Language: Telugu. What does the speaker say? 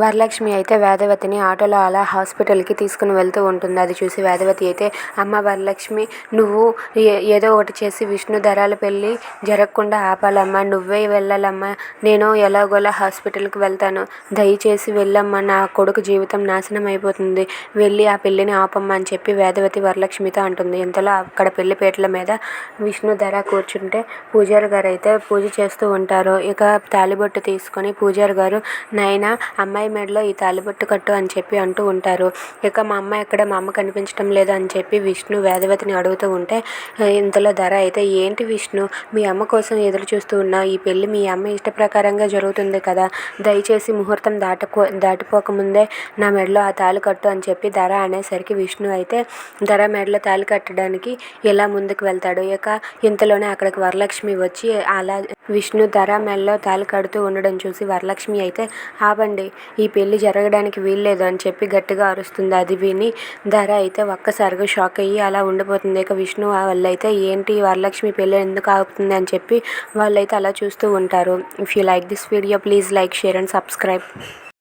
వరలక్ష్మి అయితే వేదవతిని ఆటోలో అలా హాస్పిటల్కి తీసుకుని వెళ్తూ ఉంటుంది. అది చూసి వేదవతి అయితే అమ్మ వరలక్ష్మి నువ్వు ఏ ఏదో ఒకటి చేసి విష్ణు ధరాల పెళ్ళి జరగకుండా ఆపాలమ్మా. నువ్వే వెళ్ళాలమ్మా. నేను ఎలాగోలా హాస్పిటల్కి వెళ్తాను. దయచేసి వెళ్ళమ్మా. నా కొడుకు జీవితం నాశనం అయిపోతుంది. వెళ్ళి ఆ పెళ్ళిని ఆపమ్మా అని చెప్పి వేదవతి వరలక్ష్మితో అంటుంది. ఇంతలో అక్కడ పెళ్ళిపేటల మీద విష్ణు ధర కూర్చుంటే పూజారి గారు అయితే పూజ చేస్తూ ఉంటారు. ఇక తాలిబొట్టు తీసుకొని పూజారి గారు నాయనా అమ్మాయి మెడలో ఈ తాలిబొట్టు కట్టు అని చెప్పి అంటూ ఉంటారు. ఇక మా అమ్మ ఎక్కడ మా అమ్మ కనిపించడం లేదు అని చెప్పి విష్ణు వేదవతిని అడుగుతూ ఉంటే ఇంతలో ధర అయితే ఏంటి విష్ణు? మీ అమ్మ కోసం ఎదురు చూస్తూ ఉన్నా ఈ పెళ్ళి మీ అమ్మ ఇష్ట ప్రకారంగా జరుగుతుంది కదా? దయచేసి ముహూర్తం దాటకో దాటిపోకముందే నా మెడలో ఆ తాళి కట్టు అని చెప్పి ధర అనేసరికి విష్ణు అయితే ధర మెడలో తాళి కట్టడానికి ఎలా ముందుకు వెళ్తాడు? ఇక ఇంతలోనే అక్కడికి వరలక్ష్మి వచ్చి అలా విష్ణు ధర మెల్లో తాళి కడుతూ ఉండడం చూసి వరలక్ష్మి అయితే ఆపండి ఈ పెళ్ళి జరగడానికి వీల్లేదు అని చెప్పి గట్టిగా అరుస్తుంది. అది విని ధర అయితే ఒక్కసారిగా షాక్ అయ్యి అలా ఉండిపోతుంది. ఇక విష్ణు వాళ్ళైతే ఏంటి? వరలక్ష్మి పెళ్ళి ఎందుకు ఆగుతుంది అని చెప్పి వాళ్ళైతే అలా చూస్తూ ఉంటారు. If you like this video please like share and subscribe